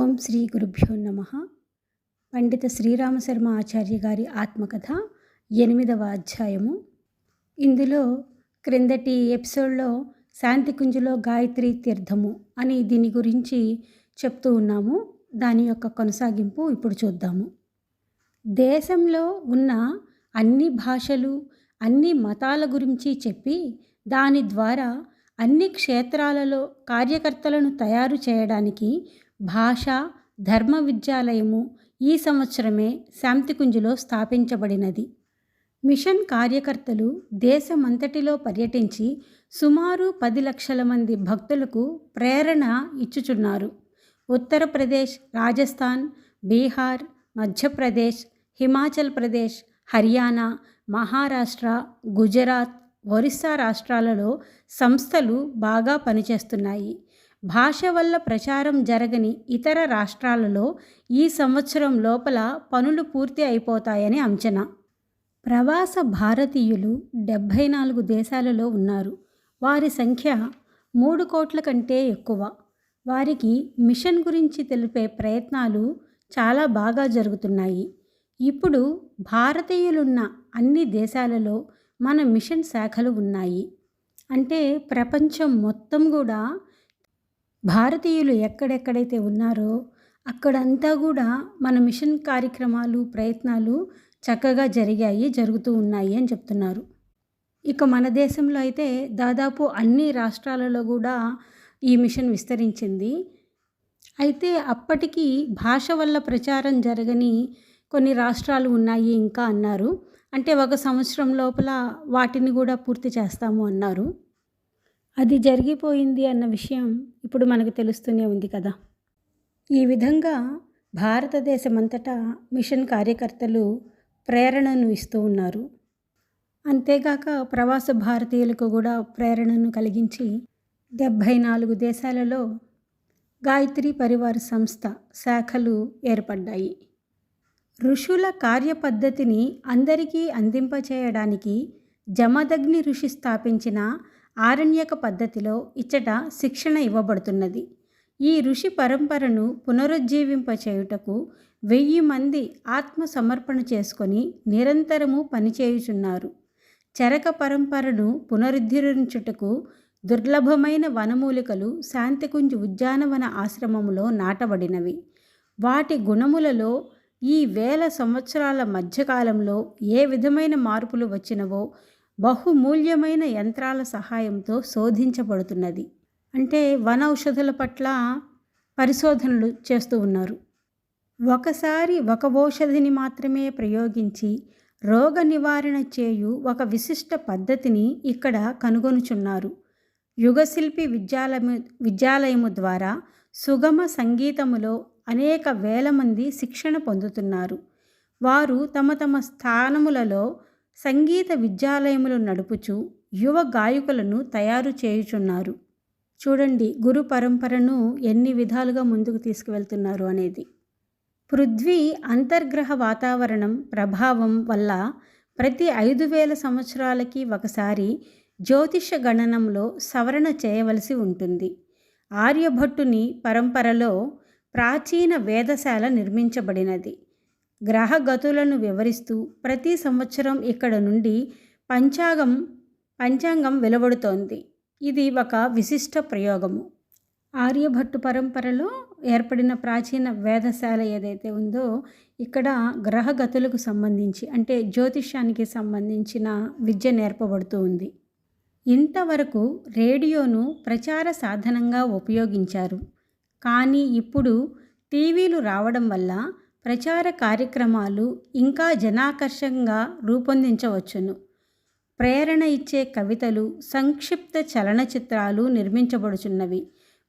ఓం శ్రీ గురుభ్యో నమ. పండిత శ్రీరామశర్మ ఆచార్య గారి ఆత్మకథ ఎనిమిదవ అధ్యాయము. ఇందులో క్రిందటి ఎపిసోడ్లో శాంతికుంజులో గాయత్రి తీర్థము అని దీని గురించి చెప్తూ ఉన్నాము. దాని యొక్క కొనసాగింపు ఇప్పుడు చూద్దాము. దేశంలో ఉన్న అన్ని భాషలు అన్ని మతాల గురించి చెప్పి దాని ద్వారా అన్ని క్షేత్రాలలో కార్యకర్తలను తయారు చేయడానికి భాష ధర్మ విద్యాలయము ఈ సంవత్సరమే శాంతికుంజులో స్థాపించబడినది. మిషన్ కార్యకర్తలు దేశమంతటిలో పర్యటించి సుమారు పది లక్షల మంది భక్తులకు ప్రేరణ ఇచ్చుచున్నారు. ఉత్తరప్రదేశ్ రాజస్థాన్ బీహార్ మధ్యప్రదేశ్ హిమాచల్ ప్రదేశ్ హర్యానా మహారాష్ట్ర గుజరాత్ ఒరిస్సా రాష్ట్రాలలో సంస్థలు బాగా పనిచేస్తున్నాయి. భాష వల్ల ప్రచారం జరగని ఇతర రాష్ట్రాలలో ఈ సంవత్సరం లోపల పనులు పూర్తి అయిపోతాయని అంచనా. ప్రవాస భారతీయులు డెబ్భై నాలుగు దేశాలలో ఉన్నారు. వారి సంఖ్య మూడు కోట్ల కంటే ఎక్కువ. వారికి మిషన్ గురించి తెలిపే ప్రయత్నాలు చాలా బాగా జరుగుతున్నాయి. ఇప్పుడు భారతీయులున్న అన్ని దేశాలలో మన మిషన్ శాఖలు ఉన్నాయి. అంటే ప్రపంచం మొత్తం కూడా భారతీయులు ఎక్కడెక్కడైతే ఉన్నారో అక్కడంతా కూడా మన మిషన్ కార్యక్రమాలు ప్రయత్నాలు చక్కగా జరిగాయి జరుగుతూ ఉన్నాయి అని చెప్తున్నారు. ఇక మన దేశంలో అయితే దాదాపు అన్ని రాష్ట్రాలలో కూడా ఈ మిషన్ విస్తరించింది. అయితే అప్పటికి భాష వల్ల ప్రచారం జరగని కొన్ని రాష్ట్రాలు ఉన్నాయి ఇంకా అన్నారు. అంటే ఒక సంవత్సరం లోపల వాటిని కూడా పూర్తి చేస్తాము అన్నారు. అది జరిగిపోయింది అన్న విషయం ఇప్పుడు మనకు తెలుస్తూనే ఉంది కదా. ఈ విధంగా భారతదేశమంతటా మిషన్ కార్యకర్తలు ప్రేరణను ఇస్తూ ఉన్నారు. అంతేగాక ప్రవాస భారతీయులకు కూడా ప్రేరణను కలిగించి డెబ్భై నాలుగు దేశాలలో గాయత్రి పరివార సంస్థ శాఖలు ఏర్పడ్డాయి. ఋషుల కార్యపద్ధతిని అందరికీ అందింపచేయడానికి జమదగ్ని ఋషి స్థాపించిన ఆరణ్యక పద్ధతిలో ఇచ్చట శిక్షణ ఇవ్వబడుతున్నది. ఈ ఋషి పరంపరను పునరుజ్జీవింపచేయుటకు వెయ్యి మంది ఆత్మ సమర్పణ చేసుకొని నిరంతరము పనిచేయుచున్నారు. చరక పరంపరను పునరుద్ధరించుటకు దుర్లభమైన వనమూలికలు శాంతికుంజ్ ఉద్యానవన ఆశ్రమములో నాటబడినవి. వాటి గుణములలో ఈ వేల సంవత్సరాల మధ్యకాలంలో ఏ విధమైన మార్పులు వచ్చినవో బహుమూల్యమైన యంత్రాల సహాయంతో శోధించబడుతున్నది. అంటే వన ఔషధుల పట్ల పరిశోధనలు చేస్తూ ఉన్నారు. ఒకసారి ఒక ఔషధిని మాత్రమే ప్రయోగించి రోగ నివారణ చేయు ఒక విశిష్ట పద్ధతిని ఇక్కడ కనుగొనుచున్నారు. యుగశిల్పి విద్యాలయము విద్యాలయము ద్వారా సుగమ సంగీతములో అనేక వేల మంది శిక్షణ పొందుతున్నారు. వారు తమ తమ స్థానములలో సంగీత విద్యాలయములు నడుపుచు యువ గాయకులను తయారు చేయుచున్నారు. చూడండి గురు పరంపరను ఎన్ని విధాలుగా ముందుకు తీసుకువెళ్తున్నారు అనేది. పృథ్వీ అంతర్గ్రహ వాతావరణం ప్రభావం వల్ల ప్రతి ఐదు వేల సంవత్సరాలకి ఒకసారి జ్యోతిష గణనంలో సవరణ చేయవలసి ఉంటుంది. ఆర్యభట్టుని పరంపరలో ప్రాచీన వేదశాల నిర్మించబడినది. గ్రహగతులను వివరిస్తూ ప్రతి సంవత్సరం ఇక్కడ నుండి పంచాంగం పంచాంగం వెలువడుతోంది. ఇది ఒక విశిష్ట ప్రయోగము. ఆర్యభట్టు పరంపరలో ఏర్పడిన ప్రాచీన వేదశాల ఏదైతే ఉందో ఇక్కడ గ్రహగతులకు సంబంధించి అంటే జ్యోతిష్యానికి సంబంధించిన విద్య నేర్పబడుతూ ఉంది. ఇంతవరకు రేడియోను ప్రచార సాధనంగా ఉపయోగించారు. కానీ ఇప్పుడు టీవీలు రావడం వల్ల ప్రచార కార్యక్రమాలు ఇంకా జనాకర్షంగా రూపొందించవచ్చును. ప్రేరణ ఇచ్చే కవితలు సంక్షిప్త చలనచిత్రాలు నిర్మించబడుచున్నవి.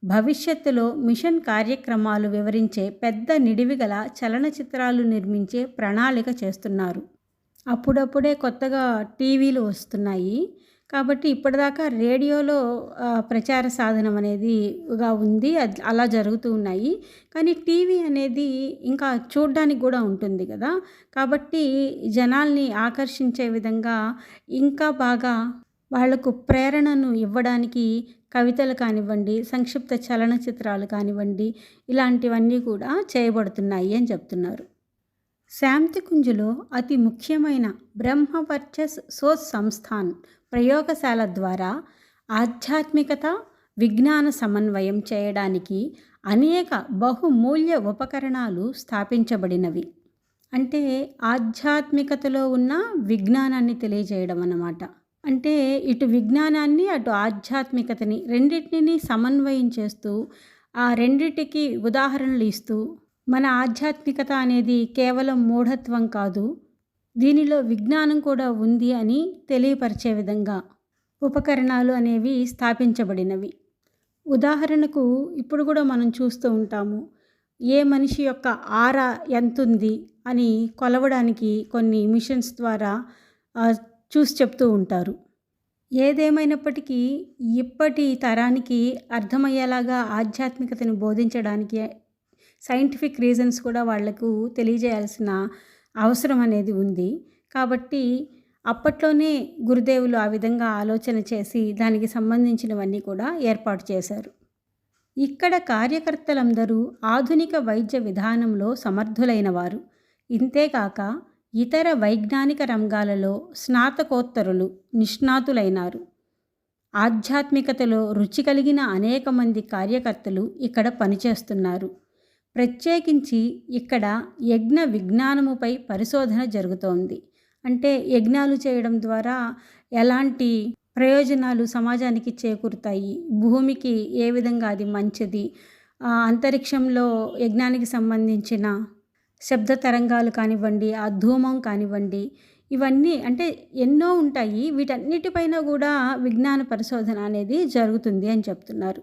భవిష్యత్తులో మిషన్ కార్యక్రమాలు వివరించే పెద్ద నిడివిగల చలనచిత్రాలు నిర్మించే ప్రణాళిక చేస్తున్నారు. అప్పుడప్పుడే కొత్తగా టీవీలు వస్తున్నాయి. కాబట్టి ఇప్పటిదాకా రేడియోలో ప్రచార సాధనం అనేదిగా ఉంది. అలా జరుగుతూ ఉన్నాయి. కానీ టీవీ అనేది ఇంకా చూడడానికి కూడా ఉంటుంది కదా. కాబట్టి జనాల్ని ఆకర్షించే విధంగా ఇంకా బాగా వాళ్ళకు ప్రేరణను ఇవ్వడానికి కవితలు కానివ్వండి సంక్షిప్త చలనచిత్రాలు కానివ్వండి ఇలాంటివన్నీ కూడా చేయబడుతున్నాయి అని చెప్తున్నారు. శాంతికుంజులో అతి ముఖ్యమైన బ్రహ్మవర్చస్ సో సంస్థాన్ ప్రయోగశాల ద్వారా ఆధ్యాత్మికత విజ్ఞాన సమన్వయం చేయడానికి అనేక బహుమూల్య ఉపకరణాలు స్థాపించబడినవి. అంటే ఆధ్యాత్మికతలో ఉన్న విజ్ఞానాన్ని తెలియజేయడం అన్నమాట. అంటే ఇటు విజ్ఞానాన్ని అటు ఆధ్యాత్మికతని రెండింటిని సమన్వయం చేస్తూ ఆ రెండిటికి ఉదాహరణలు ఇస్తూ మన ఆధ్యాత్మికత అనేది కేవలం మూఢత్వం కాదు దీనిలో విజ్ఞానం కూడా ఉంది అని తెలియపరిచే విధంగా ఉపకరణాలు అనేవి స్థాపించబడినవి. ఉదాహరణకు ఇప్పుడు కూడా మనం చూస్తూ ఉంటాము ఏ మనిషి యొక్క ఆరా ఎంతుంది అని కొలవడానికి కొన్ని మిషన్స్ ద్వారా చూసి చెప్తూ ఉంటారు. ఏదేమైనప్పటికీ ఇప్పటి తరానికి అర్థమయ్యేలాగా ఆధ్యాత్మికతను బోధించడానికి సైంటిఫిక్ రీజన్స్ కూడా వాళ్ళకు తెలియజేయాల్సిన అవసరం అనేది ఉంది. కాబట్టి అప్పట్లోనే గురుదేవులు ఆ విధంగా ఆలోచన చేసి దానికి సంబంధించినవన్నీ కూడా ఏర్పాటు చేశారు. ఇక్కడ కార్యకర్తలందరూ ఆధునిక వైద్య విధానంలో సమర్థులైన వారు ఇంతేకాక ఇతర వైజ్ఞానిక రంగాలలో స్నాతకోత్తరులు నిష్ణాతులైనారు. ఆధ్యాత్మికతలో రుచి కలిగిన అనేక మంది కార్యకర్తలు ఇక్కడ పనిచేస్తున్నారు. ప్రత్యేకించి ఇక్కడ యజ్ఞ విజ్ఞానముపై పరిశోధన జరుగుతోంది. అంటే యజ్ఞాలు చేయడం ద్వారా ఎలాంటి ప్రయోజనాలు సమాజానికి చేకూరుతాయి? భూమికి ఏ విధంగా అది మంచిది? అంతరిక్షంలో యజ్ఞానికి సంబంధించిన శబ్ద తరంగాలు కానివ్వండి ఆ ధూమం కానివ్వండి ఇవన్నీ అంటే ఎన్నో ఉంటాయి. వీటన్నిటిపైన కూడా విజ్ఞాన పరిశోధన అనేది జరుగుతుంది అని చెప్తున్నారు.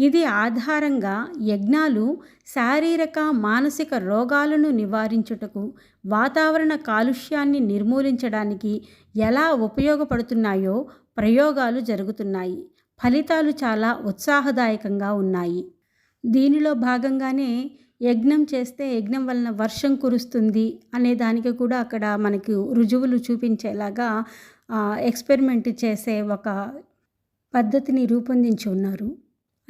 ఇది ఆధారంగా యజ్ఞాలు శారీరక మానసిక రోగాలను నివారించుటకు వాతావరణ కాలుష్యాన్ని నిర్మూలించడానికి ఎలా ఉపయోగపడుతున్నాయో ప్రయోగాలు జరుగుతున్నాయి. ఫలితాలు చాలా ఉత్సాహదాయకంగా ఉన్నాయి. దీనిలో భాగంగానే యజ్ఞం చేస్తే యజ్ఞం వలన వర్షం కురుస్తుంది అనే దానికి కూడా అక్కడ మనకు రుజువులు చూపించేలాగా ఎక్స్పెరిమెంట్ చేసే ఒక పద్ధతిని రూపొందించి ఉన్నారు.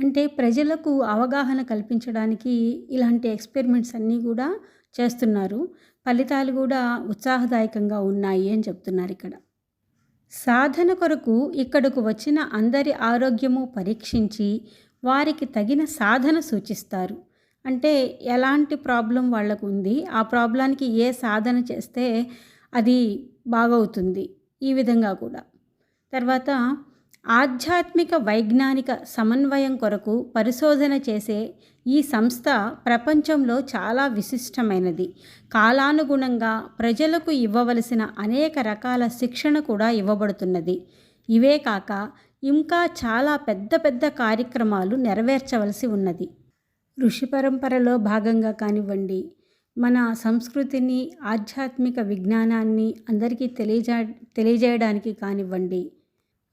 అంటే ప్రజలకు అవగాహన కల్పించడానికి ఇలాంటి ఎక్స్పెరిమెంట్స్ అన్నీ కూడా చేస్తున్నారు. ఫలితాలు కూడా ఉత్సాహదాయకంగా ఉన్నాయి అని చెప్తున్నారు ఇక్కడ. సాధన కొరకు ఇక్కడకు వచ్చిన అందరి ఆరోగ్యము పరీక్షించి వారికి తగిన సాధన సూచిస్తారు. అంటే ఎలాంటి ప్రాబ్లం వాళ్ళకు ఉంది ఆ ప్రాబ్లానికి ఏ సాధన చేస్తే అది బాగవుతుంది ఈ విధంగా కూడా. తర్వాత ఆధ్యాత్మిక వైజ్ఞానిక సమన్వయం కొరకు పరిశోధన చేసే ఈ సంస్థ ప్రపంచంలో చాలా విశిష్టమైనది. కాలానుగుణంగా ప్రజలకు ఇవ్వవలసిన అనేక రకాల శిక్షణ కూడా ఇవ్వబడుతున్నది. ఇవే కాక ఇంకా చాలా పెద్ద పెద్ద కార్యక్రమాలు నెరవేర్చవలసి ఉన్నది. ఋషి పరంపరలో భాగంగా కానివ్వండి మన సంస్కృతిని ఆధ్యాత్మిక విజ్ఞానాన్ని అందరికీ తెలియజే తెలియజేయడానికి కానివ్వండి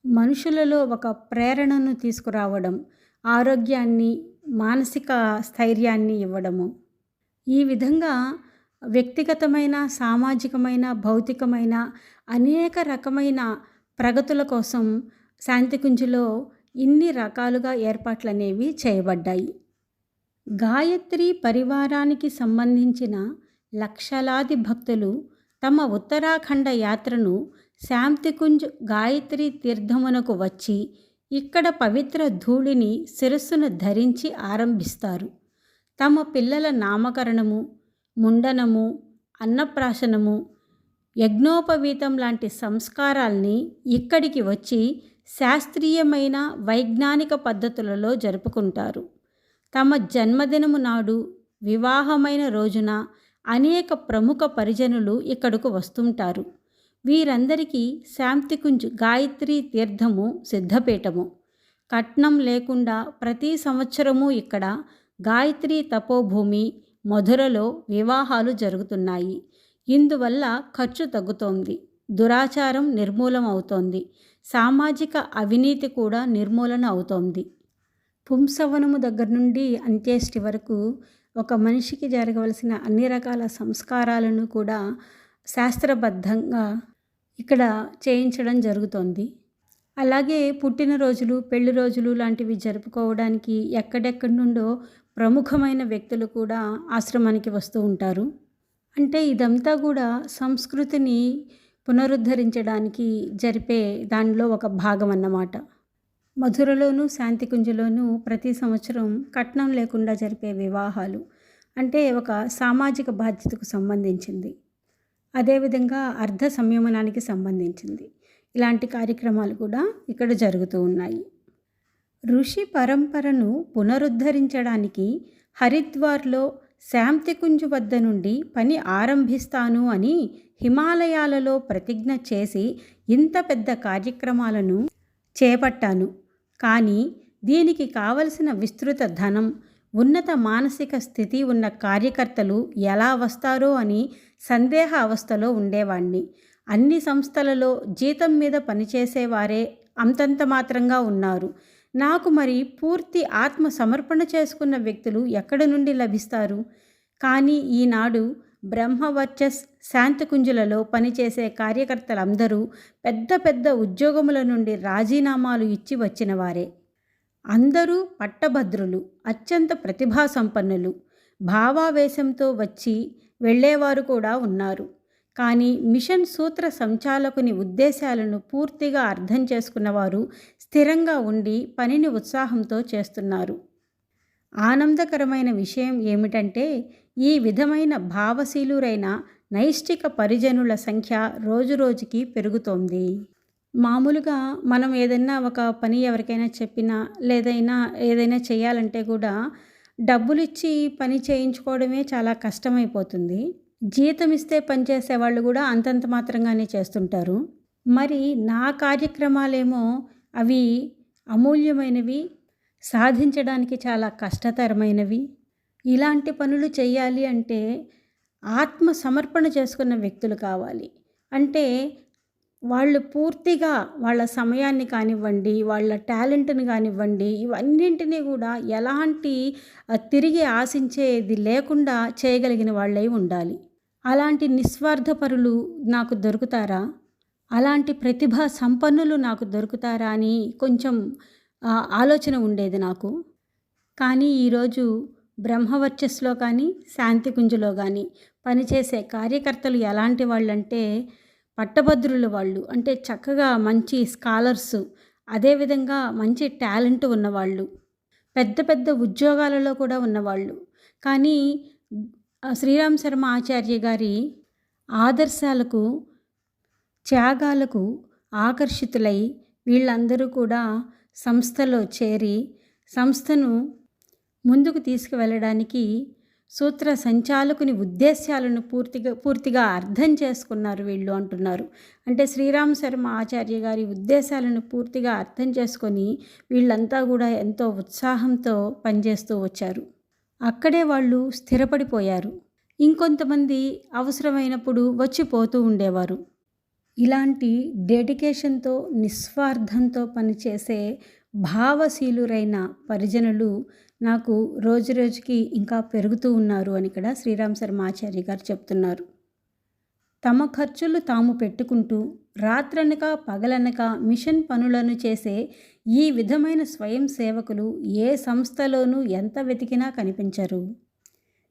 మనుషులలో ఒక ప్రేరణను తీసుకురావడం ఆరోగ్యాన్ని మానసిక స్థైర్యాన్ని ఇవ్వడము. ఈ విధంగా వ్యక్తిగతమైన సామాజికమైన భౌతికమైన అనేక రకమైన ప్రగతుల కోసం శాంతికుంజులో ఇన్ని రకాలుగా ఏర్పాట్లు అనేవి చేయబడ్డాయి. గాయత్రి పరివారానికి సంబంధించిన లక్షలాది భక్తులు తమ ఉత్తరాఖండ యాత్రను శాంతికుంజ్ గాయత్రి తీర్థమునకు వచ్చి ఇక్కడ పవిత్ర ధూళిని శిరస్సును ధరించి ఆరంభిస్తారు. తమ పిల్లల నామకరణము ముండనము అన్నప్రాశనము యజ్ఞోపవీతం లాంటి సంస్కారాల్ని ఇక్కడికి వచ్చి శాస్త్రీయమైన వైజ్ఞానిక పద్ధతులలో జరుపుకుంటారు. తమ జన్మదినము నాడు వివాహమైన రోజున అనేక ప్రముఖ పరిజనులు ఇక్కడకు వస్తుంటారు. వీరందరికీ శాంతికుంజ్ గాయత్రి తీర్థము సిద్ధపీఠము. కట్నం లేకుండా ప్రతి సంవత్సరము ఇక్కడ గాయత్రి తపోభూమి మధురలో వివాహాలు జరుగుతున్నాయి. ఇందువల్ల ఖర్చు తగ్గుతోంది దురాచారం నిర్మూలం అవుతోంది సామాజిక అవినీతి కూడా నిర్మూలన అవుతోంది. పుంసవనము దగ్గర నుండి అంత్యేష్టి వరకు ఒక మనిషికి జరగవలసిన అన్ని రకాల సంస్కారాలను కూడా శాస్త్రబద్ధంగా ఇక్కడ చేయించడం జరుగుతోంది. అలాగే పుట్టినరోజులు పెళ్ళి రోజులు లాంటివి జరుపుకోవడానికి ఎక్కడెక్కడి నుండో ప్రముఖమైన వ్యక్తులు కూడా ఆశ్రమానికి వస్తూ ఉంటారు. అంటే ఇదంతా కూడా సంస్కృతిని పునరుద్ధరించడానికి జరిపే దానిలో ఒక భాగం అన్నమాట. మధురలోను శాంతికుంజలోను ప్రతి సంవత్సరం కట్నం లేకుండా జరిపే వివాహాలు అంటే ఒక సామాజిక బాధ్యతకు సంబంధించింది. అదేవిధంగా అర్ధ సంయమనానికి సంబంధించింది. ఇలాంటి కార్యక్రమాలు కూడా ఇక్కడ జరుగుతూ ఉన్నాయి. ఋషి పరంపరను పునరుద్ధరించడానికి హరిద్వార్లో శాంతికుంజ్ వద్ద నుండి పని ఆరంభిస్తాను అని హిమాలయాలలో ప్రతిజ్ఞ చేసి ఇంత పెద్ద కార్యక్రమాలను చేపట్టాను. కానీ దీనికి కావలసిన విస్తృత ధనం ఉన్నత మానసిక స్థితి ఉన్న కార్యకర్తలు ఎలా వస్తారో అని సందేహ అవస్థలో ఉండేవాణ్ణి. అన్ని సంస్థలలో జీతం మీద పనిచేసేవారే అంతంత మాత్రంగా ఉన్నారు. నాకు మరి పూర్తి ఆత్మ సమర్పణ చేసుకున్న వ్యక్తులు ఎక్కడి నుండి లభిస్తారు? కానీ ఈనాడు బ్రహ్మవర్చస్ శాంతికుంజులలో పనిచేసే కార్యకర్తలందరూ పెద్ద పెద్ద ఉద్యోగముల నుండి రాజీనామాలు ఇచ్చి వచ్చిన వారే. అందరూ పట్టభద్రులు అత్యంత ప్రతిభా సంపన్నులు భావావేశంతో వచ్చి వెళ్ళేవారు కూడా ఉన్నారు. కానీ మిషన్ సూత్ర సంచాలకుని ఉద్దేశాలను పూర్తిగా అర్థం చేసుకున్నవారు స్థిరంగా ఉండి పనిని ఉత్సాహంతో చేస్తున్నారు. ఆనందకరమైన విషయం ఏమిటంటే ఈ విధమైన భావశీలురైన నైష్టిక పరిజనుల సంఖ్య రోజురోజుకి పెరుగుతోంది. మామూలుగా మనం ఏదైనా ఒక పని ఎవరికైనా చెప్పినా లేదైనా ఏదైనా చేయాలంటే కూడా డబ్బులు ఇచ్చి పని చేయించుకోవడమే చాలా కష్టమైపోతుంది. జీతం ఇస్తే పనిచేసే వాళ్ళు కూడా అంతంత మాత్రంగానే చేస్తుంటారు. మరి నా కార్యక్రమాలేమో అవి అమూల్యమైనవి సాధించడానికి చాలా కష్టతరమైనవి. ఇలాంటి పనులు చేయాలి అంటే ఆత్మ సమర్పణ చేసుకున్న వ్యక్తులు కావాలి. అంటే వాళ్ళు పూర్తిగా వాళ్ళ సమయాన్ని కానివ్వండి వాళ్ళ టాలెంట్ని కానివ్వండి ఇవన్నింటినీ కూడా ఎలాంటి తిరిగి ఆశించేది లేకుండా చేయగలిగిన వాళ్ళై ఉండాలి. అలాంటి నిస్వార్థపరులు నాకు దొరుకుతారా? అలాంటి ప్రతిభా సంపన్నులు నాకు దొరుకుతారా అని కొంచెం ఆలోచన ఉండేది నాకు. కానీ ఈరోజు బ్రహ్మవర్చస్లో కానీ శాంతికుంజులో కానీ పనిచేసే కార్యకర్తలు ఎలాంటి వాళ్ళంటే పట్టభద్రులు వాళ్ళు. అంటే చక్కగా మంచి స్కాలర్స్. అదేవిధంగా మంచి టాలెంట్ ఉన్నవాళ్ళు. పెద్ద పెద్ద ఉద్యోగాలలో కూడా ఉన్నవాళ్ళు. కానీ శ్రీరామ్ శర్మ ఆచార్య గారి ఆదర్శాలకు త్యాగాలకు ఆకర్షితులై వీళ్ళందరూ కూడా సంస్థలో చేరి సంస్థను ముందుకు తీసుకువెళ్ళడానికి సూత్ర సంచాలకుని ఉద్దేశాలను పూర్తిగా పూర్తిగా అర్థం చేసుకున్నారు వీళ్ళు అంటున్నారు. అంటే శ్రీరామ్ శర్మ ఆచార్య గారి ఉద్దేశాలను పూర్తిగా అర్థం చేసుకొని వీళ్ళంతా కూడా ఎంతో ఉత్సాహంతో పనిచేస్తూ వచ్చారు. అక్కడే వాళ్ళు స్థిరపడిపోయారు. ఇంకొంతమంది అవసరమైనప్పుడు వచ్చిపోతూ ఉండేవారు. ఇలాంటి డెడికేషన్తో నిస్వార్థంతో పనిచేసే భావశీలురైన పరిజనులు నాకు రోజు రోజుకి ఇంకా పెరుగుతూ ఉన్నారు అని ఇక్కడ శ్రీరామ్ శర్మ ఆచార్య గారు చెప్తున్నారు. తమ ఖర్చులు తాము పెట్టుకుంటూ రాత్రనక పగలనక మిషన్ పనులను చేసే ఈ విధమైన స్వయం సేవకులు ఏ సంస్థలోనూ ఎంత వెతికినా కనిపించరు.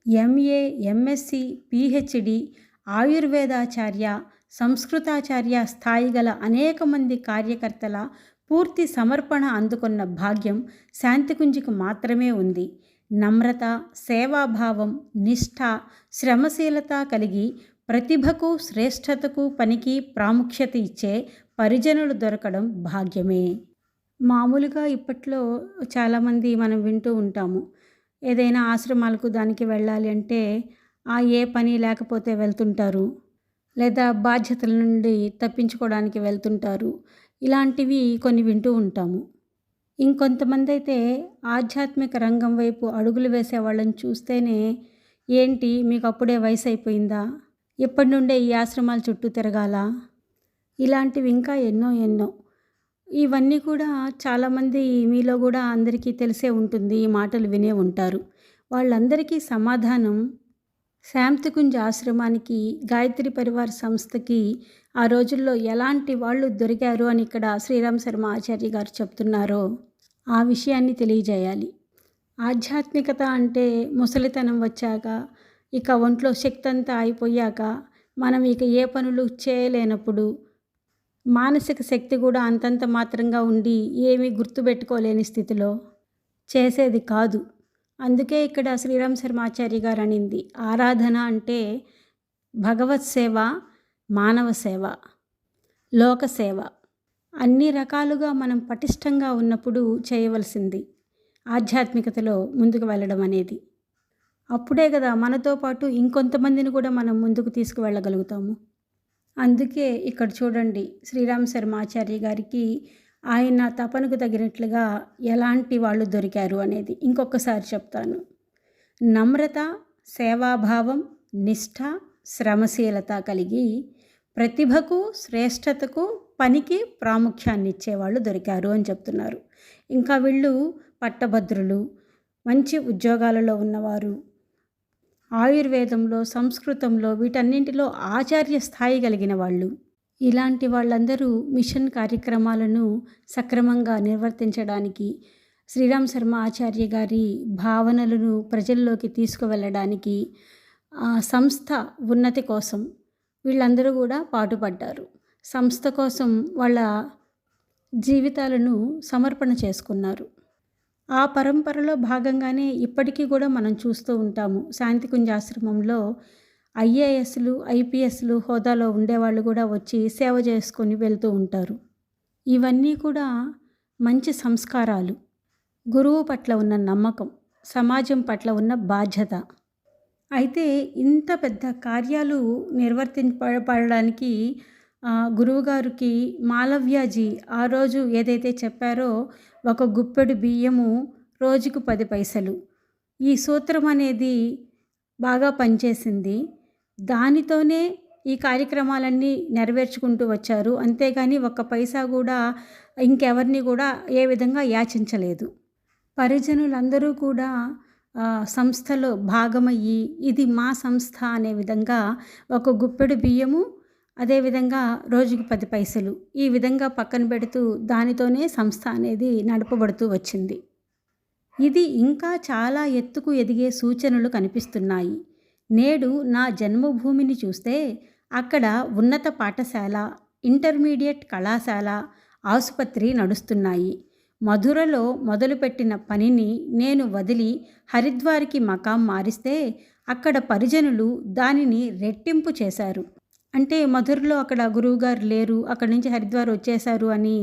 ఎంఏ ఎంఎస్సి పిహెచ్డి ఆయుర్వేదాచార్య సంస్కృతాచార్య స్థాయి గల అనేక మంది కార్యకర్తల పూర్తి సమర్పణ అందుకున్న భాగ్యం శాంతికుంజికి మాత్రమే ఉంది. నమ్రత సేవాభావం నిష్ఠ శ్రమశీలత కలిగి ప్రతిభకు శ్రేష్టతకు పనికి ప్రాముఖ్యత ఇచ్చే పరిజనులు దొరకడం భాగ్యమే. మామూలుగా ఇప్పట్లో చాలామంది మనం వింటూ ఉంటాము. ఏదైనా ఆశ్రమాలకు దానికి వెళ్ళాలి అంటే ఆ ఏ పని లేకపోతే వెళ్తుంటారు. లేదా బాధ్యతల నుండి తప్పించుకోవడానికి వెళ్తుంటారు. ఇలాంటివి కొన్ని వింటూ ఉంటాము. ఇంకొంతమంది అయితే ఆధ్యాత్మిక రంగం వైపు అడుగులు వేసే వాళ్ళని చూస్తేనే ఏంటి మీకు అప్పుడే వయసు అయిపోయిందా ఎప్పటి నుండే ఈ ఆశ్రమాల చుట్టూ తిరగాల? ఇలాంటివి ఇంకా ఎన్నో ఎన్నో. ఇవన్నీ కూడా చాలామంది మీలో కూడా అందరికీ తెలిసే ఉంటుంది ఈ మాటలు వినే ఉంటారు. వాళ్ళందరికీ సమాధానం శాంతికుంజ్ ఆశ్రమానికి గాయత్రి పరివార సంస్థకి ఆ రోజుల్లో ఎలాంటి వాళ్ళు దొరికారు అని ఇక్కడ శ్రీరామ్ శర్మ ఆచార్య గారు చెప్తున్నారో. ఆ విషయాన్ని తెలియజేయాలి. ఆధ్యాత్మికత అంటే ముసలితనం వచ్చాక ఇక ఒంట్లో శక్తి అంతా అయిపోయాక మనం ఇక ఏ పనులు చేయలేనప్పుడు మానసిక శక్తి కూడా అంతంత మాత్రంగా ఉండి ఏమీ గుర్తుపెట్టుకోలేని స్థితిలో చేసేది కాదు. అందుకే ఇక్కడ శ్రీరామ్ శర్మాచార్య గారు అనింది. ఆరాధన అంటే భగవత్ సేవ మానవ సేవ లోక సేవ. అన్ని రకాలుగా మనం పటిష్టంగా ఉన్నప్పుడు చేయవలసింది ఆధ్యాత్మికతలో ముందుకు వెళ్ళడం అనేది. అప్పుడే కదా మనతో పాటు ఇంకొంతమందిని కూడా మనం ముందుకు తీసుకువెళ్ళగలుగుతాము. అందుకే ఇక్కడ చూడండి శ్రీరామ్ శర్మాచార్య గారికి ఆయన తపనకు తగినట్లుగా ఎలాంటి వాళ్ళు దొరికారు అనేది ఇంకొకసారి చెప్తాను. నమ్రత సేవాభావం నిష్ఠ శ్రమశీలత కలిగి ప్రతిభకు శ్రేష్టతకు పనికి ప్రాముఖ్యాన్ని ఇచ్చేవాళ్ళు దొరికారు అని చెప్తున్నారు. ఇంకా వీళ్ళు పట్టభద్రులు మంచి ఉద్యోగాలలో ఉన్నవారు ఆయుర్వేదంలో సంస్కృతంలో వీటన్నింటిలో ఆచార్య స్థాయి కలిగిన వాళ్ళు. ఇలాంటి వాళ్ళందరూ మిషన్ కార్యక్రమాలను సక్రమంగా నిర్వర్తించడానికి శ్రీరామ్ శర్మ ఆచార్య గారి భావనలను ప్రజల్లోకి తీసుకువెళ్ళడానికి సంస్థ ఉన్నతి కోసం వీళ్ళందరూ కూడా పాటుపడ్డారు. సంస్థ కోసం వాళ్ళ జీవితాలను సమర్పణ చేసుకున్నారు. ఆ పరంపరలో భాగంగానే ఇప్పటికీ కూడా మనం చూస్తూ ఉంటాము. శాంతికుంజాశ్రమంలో ఐఏఎస్లు ఐపీఎస్లు హోదాలో ఉండేవాళ్ళు కూడా వచ్చి సేవ చేసుకొని వెళ్తూ ఉంటారు. ఇవన్నీ కూడా మంచి సంస్కారాలు. గురువు పట్ల ఉన్న నమ్మకం సమాజం పట్ల ఉన్న బాధ్యత. అయితే ఇంత పెద్ద కార్యాలు నిర్వర్తింపబడడానికి గురువుగారికి మాలవ్యాజీ ఆ రోజు ఏదైతే చెప్పారో ఒక గుప్పెడు బియ్యము రోజుకు పది పైసలు. ఈ సూత్రం అనేది బాగా పనిచేసింది. దానితోనే ఈ కార్యక్రమాలన్నీ నెరవేర్చుకుంటూ వచ్చారు. అంతేగాని ఒక్క పైసా కూడా ఇంకెవరిని కూడా ఏ విధంగా యాచించలేదు. పరిజనులందరూ కూడా సంస్థలో భాగమయ్యి ఇది మా సంస్థ అనే విధంగా ఒక గుప్పెడు బియ్యము అదేవిధంగా రోజుకి పది పైసలు ఈ విధంగా పక్కన పెడుతూ దానితోనే సంస్థ అనేది నడపబడుతూ వచ్చింది. ఇది ఇంకా చాలా ఎత్తుకు ఎదిగే సూచనలు కనిపిస్తున్నాయి. నేడు నా జన్మభూమిని చూస్తే అక్కడ ఉన్నత పాఠశాల ఇంటర్మీడియట్ కళాశాల ఆసుపత్రి నడుస్తున్నాయి. మధురలో మొదలుపెట్టిన పనిని నేను వదిలి హరిద్వార్కి మకాం మారిస్తే అక్కడ పరిజనులు దానిని రెట్టింపు చేశారు. అంటే మధురలో అక్కడ గురువుగారు లేరు అక్కడి నుంచి హరిద్వార్ వచ్చేశారు అని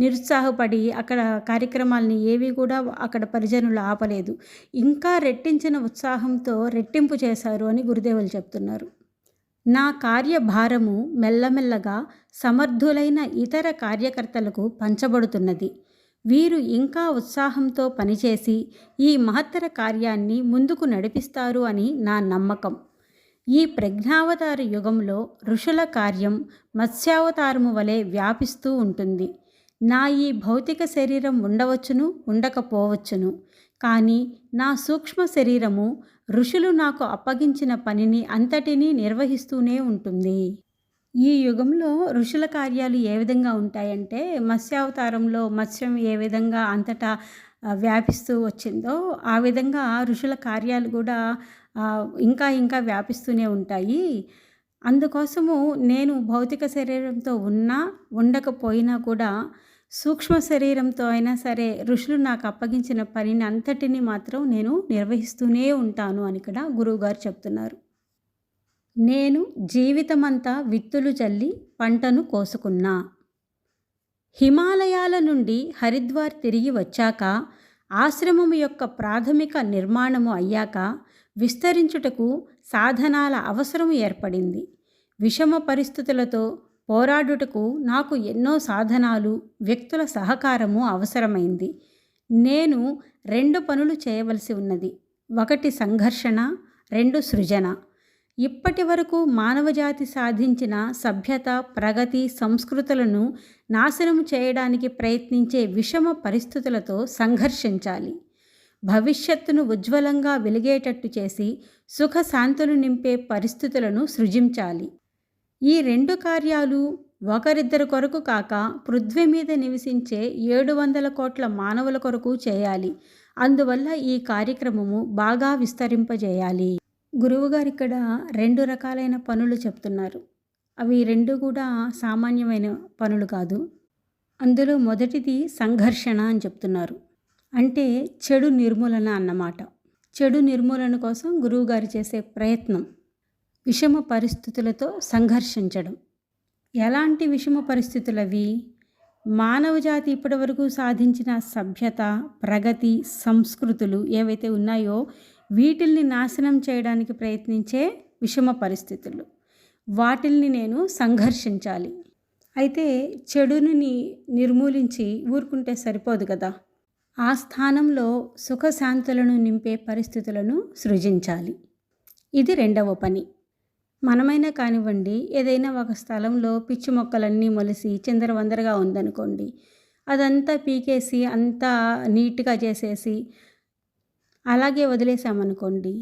నిరుత్సాహపడి అక్కడ కార్యక్రమాలని ఏవి కూడా అక్కడ పరిజనులు ఆపలేదు. ఇంకా రెట్టించిన ఉత్సాహంతో రెట్టింపు చేశారు అని గురుదేవులు చెప్తున్నారు. నా కార్యభారము మెల్లమెల్లగా సమర్థులైన ఇతర కార్యకర్తలకు పంచబడుతున్నది. వీరు ఇంకా ఉత్సాహంతో పనిచేసి ఈ మహత్తర కార్యాన్ని ముందుకు నడిపిస్తారు అని నా నమ్మకం. ఈ ప్రజ్ఞావతార యుగంలో ఋషుల కార్యం మత్స్యావతారము వలె వ్యాపిస్తూ ఉంటుంది. నా ఈ భౌతిక శరీరం ఉండవచ్చును ఉండకపోవచ్చును. కానీ నా సూక్ష్మ శరీరము ఋషులు నాకు అప్పగించిన పనిని అంతటినీ నిర్వహిస్తూనే ఉంటుంది. ఈ యుగంలో ఋషుల కార్యాలు ఏ విధంగా ఉంటాయంటే మత్స్యావతారంలో మత్స్యం ఏ విధంగా అంతటా వ్యాపిస్తూ వచ్చిందో ఆ విధంగా ఋషుల కార్యాలు కూడా ఇంకా ఇంకా వ్యాపిస్తూనే ఉంటాయి. అందుకోసము నేను భౌతిక శరీరంతో ఉన్నా ఉండకపోయినా కూడా సూక్ష్మ శరీరంతో అయినా సరే ఋషులు నాకు అప్పగించిన పనిని అంతటిని మాత్రం నేను నిర్వహిస్తూనే ఉంటాను అని ఇక్కడ గురువుగారు చెప్తున్నారు. నేను జీవితమంతా విత్తులు చల్లి పంటను కోసుకున్నా. హిమాలయాల నుండి హరిద్వార్ తిరిగి వచ్చాక ఆశ్రమం యొక్క ప్రాథమిక నిర్మాణము అయ్యాక విస్తరించుటకు సాధనాల అవసరం ఏర్పడింది. విషమ పరిస్థితులతో పోరాడుటకు నాకు ఎన్నో సాధనాలు వ్యక్తుల సహకారము అవసరమైంది. నేను రెండు పనులు చేయవలసి ఉన్నది. ఒకటి సంఘర్షణ రెండు సృజన. ఇప్పటి వరకు మానవజాతి సాధించిన సభ్యత ప్రగతి సంస్కృతులను నాశనం చేయడానికి ప్రయత్నించే విషమ పరిస్థితులతో సంఘర్షించాలి. భవిష్యత్తును ఉజ్వలంగా వెలిగేటట్టు చేసి సుఖశాంతులు నింపే పరిస్థితులను సృజించాలి. ఈ రెండు కార్యాలు ఒకరిద్దరి కొరకు కాక పృథ్వీ మీద నివసించే ఏడు వందల కోట్ల మానవుల కొరకు చేయాలి. అందువల్ల ఈ కార్యక్రమము బాగా విస్తరింపజేయాలి. గురువుగారు ఇక్కడ రెండు రకాలైన పనులు చెప్తున్నారు. అవి రెండు కూడా సామాన్యమైన పనులు కాదు. అందులో మొదటిది సంఘర్షణ అని చెప్తున్నారు. అంటే చెడు నిర్మూలన అన్నమాట. చెడు నిర్మూలన కోసం గురువుగారు చేసే ప్రయత్నం విషమ పరిస్థితులతో సంఘర్షించడం. ఎలాంటి విషమ పరిస్థితులు అవి మానవజాతి ఇప్పటివరకు సాధించిన సభ్యత ప్రగతి సంస్కృతులు ఏవైతే ఉన్నాయో వీటిల్ని నాశనం చేయడానికి ప్రయత్నించే విషమ పరిస్థితులు. వాటిల్ని నేను సంఘర్షించాలి. అయితే చెడుని నిర్మూలించి ఊరుకుంటే సరిపోదు కదా? ఆ స్థానంలో సుఖశాంతులను నింపే పరిస్థితులను సృజించాలి. ఇది రెండవ పని. మనమైనా కానివ్వండి ఏదైనా ఒక స్థలంలో పిచ్చి మొక్కలన్నీ మొలిసి చిందరవందరగా ఉందనుకోండి అదంతా పీకేసి అంతా నీట్గా చేసేసి అలాగే వదిలేసామనుకోండి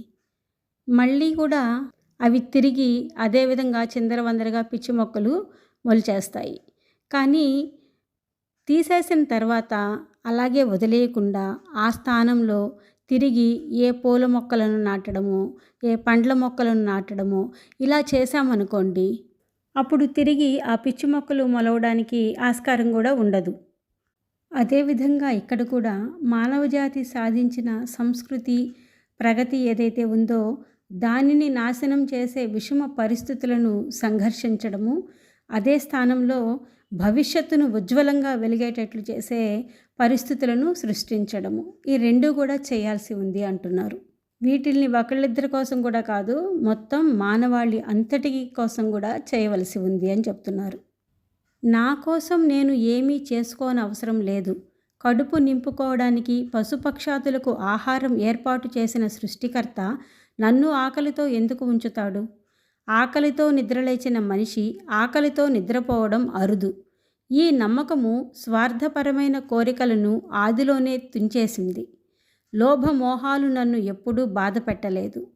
మళ్ళీ కూడా అవి తిరిగి అదే విధంగా చిందరవందరగా పిచ్చి మొక్కలు మొలిచేస్తాయి. కానీ తీసేసిన తర్వాత అలాగే వదిలేయకుండా ఆ స్థానంలో తిరిగి ఏ పూల మొక్కలను నాటడము ఏ పండ్ల మొక్కలను నాటడము ఇలా చేశామనుకోండి అప్పుడు తిరిగి ఆ పిచ్చి మొక్కలు మొలవడానికి ఆస్కారం కూడా ఉండదు. అదేవిధంగా ఇక్కడ కూడా మానవజాతి సాధించిన సంస్కృతి ప్రగతి ఏదైతే ఉందో దానిని నాశనం చేసే విషమ పరిస్థితులను సంఘర్షించడము అదే స్థానంలో భవిష్యత్తును ఉజ్వలంగా వెలిగేటట్లు చేసే పరిస్థితులను సృష్టించడము. ఈ రెండు కూడా చేయాల్సి ఉంది అంటున్నారు. వీటిల్ని ఒకళ్ళిద్దరి కోసం కూడా కాదు మొత్తం మానవాళి అంతటి కోసం కూడా చేయవలసి ఉంది అని చెప్తున్నారు. నా కోసం నేను ఏమీ చేసుకోని అవసరం లేదు. కడుపు నింపుకోవడానికి పశుపక్షాదులకు ఆహారం ఏర్పాటు చేసిన సృష్టికర్త నన్ను ఆకలితో ఎందుకు ఉంచుతాడు? ఆకలితో నిద్రలేచిన మనిషి ఆకలితో నిద్రపోవడం అరుదు. ఈ నమ్మకము స్వార్థపరమైన కోరికలను ఆదిలోనే తుంచేసింది. లోభమోహాలు నన్ను ఎప్పుడూ బాధపెట్టలేదు.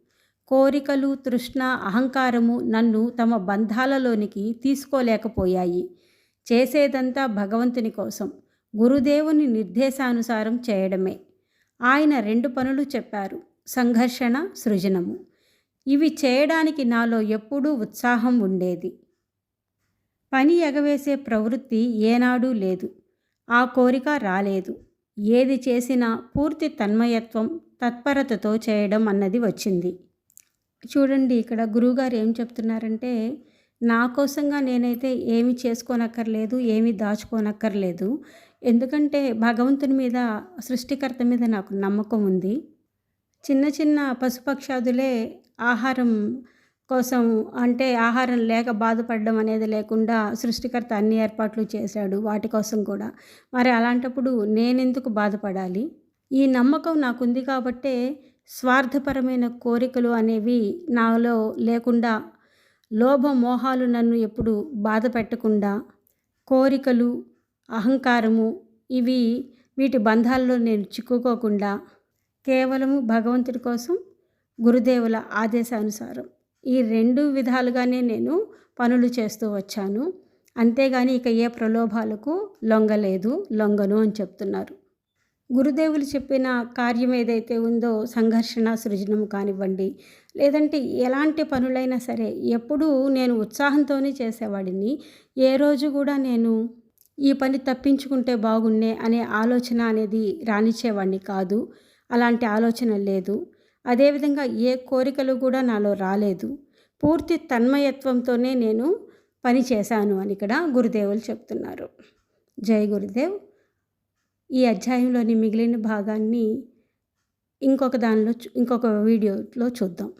కోరికలు తృష్ణ అహంకారము నన్ను తమ బంధాలలోనికి తీసుకోలేకపోయాయి. చేసేదంతా భగవంతుని కోసం గురుదేవుని నిర్దేశానుసారం చేయడమే. ఆయన రెండు పనులు చెప్పారు. సంఘర్షణ సృజనము. ఇవి చేయడానికి నాలో ఎప్పుడూ ఉత్సాహం ఉండేది. పని ఎగవేసే ప్రవృత్తి ఏనాడూ లేదు. ఆ కోరిక రాలేదు. ఏది చేసినా పూర్తి తన్మయత్వం తత్పరతతో చేయడం అన్నది వచ్చింది. చూడండి ఇక్కడ గురువుగారు ఏం చెప్తున్నారంటే నా కోసంగా నేనైతే ఏమి చేసుకోనక్కర్లేదు ఏమి దాచుకోనక్కర్లేదు. ఎందుకంటే భగవంతుని మీద సృష్టికర్త మీద నాకు నమ్మకం ఉంది. చిన్న చిన్న పశుపక్షాదులే ఆహారం కోసం అంటే ఆహారం లేక బాధపడడం అనేది లేకుండా సృష్టికర్త అన్ని ఏర్పాట్లు చేశాడు వాటి కోసం కూడా. మరి అలాంటప్పుడు నేనెందుకు బాధపడాలి? ఈ నమ్మకం నాకుంది కాబట్టే స్వార్థపరమైన కోరికలు అనేవి నాలో లేకుండా లోభ మోహాలు నన్ను ఎప్పుడు బాధ పెట్టకుండా కోరికలు అహంకారము ఇవి వీటి బంధాల్లో నేను చిక్కుకోకుండా కేవలము భగవంతుడి కోసం గురుదేవుల ఆదేశానుసారం ఈ రెండు విధాలుగానే నేను పనులు చేస్తూ వచ్చాను. అంతేగాని ఇక ఏ ప్రలోభాలకు లొంగలేదు లొంగను అని చెప్తున్నారు. గురుదేవులు చెప్పిన కార్యం ఏదైతే ఉందో సంఘర్షణ సృజనం కానివ్వండి లేదంటే ఎలాంటి పనులైనా సరే ఎప్పుడూ నేను ఉత్సాహంతోనే చేసేవాడిని. ఏ రోజు కూడా నేను ఈ పని తప్పించుకుంటే బాగున్నే అనే ఆలోచన అనేది రానిచ్చేవాడిని కాదు. అలాంటి ఆలోచన లేదు. అదేవిధంగా ఏ కోరికలు కూడా నాలో రాలేదు. పూర్తి తన్మయత్వంతోనే నేను పని చేశాను అని ఇక్కడ గురుదేవులు చెప్తున్నారు. జై గురుదేవ్. ఈ అధ్యాయంలోని మిగిలిన భాగాన్ని ఇంకొక దానిలో ఇంకొక వీడియోలో చూద్దాం.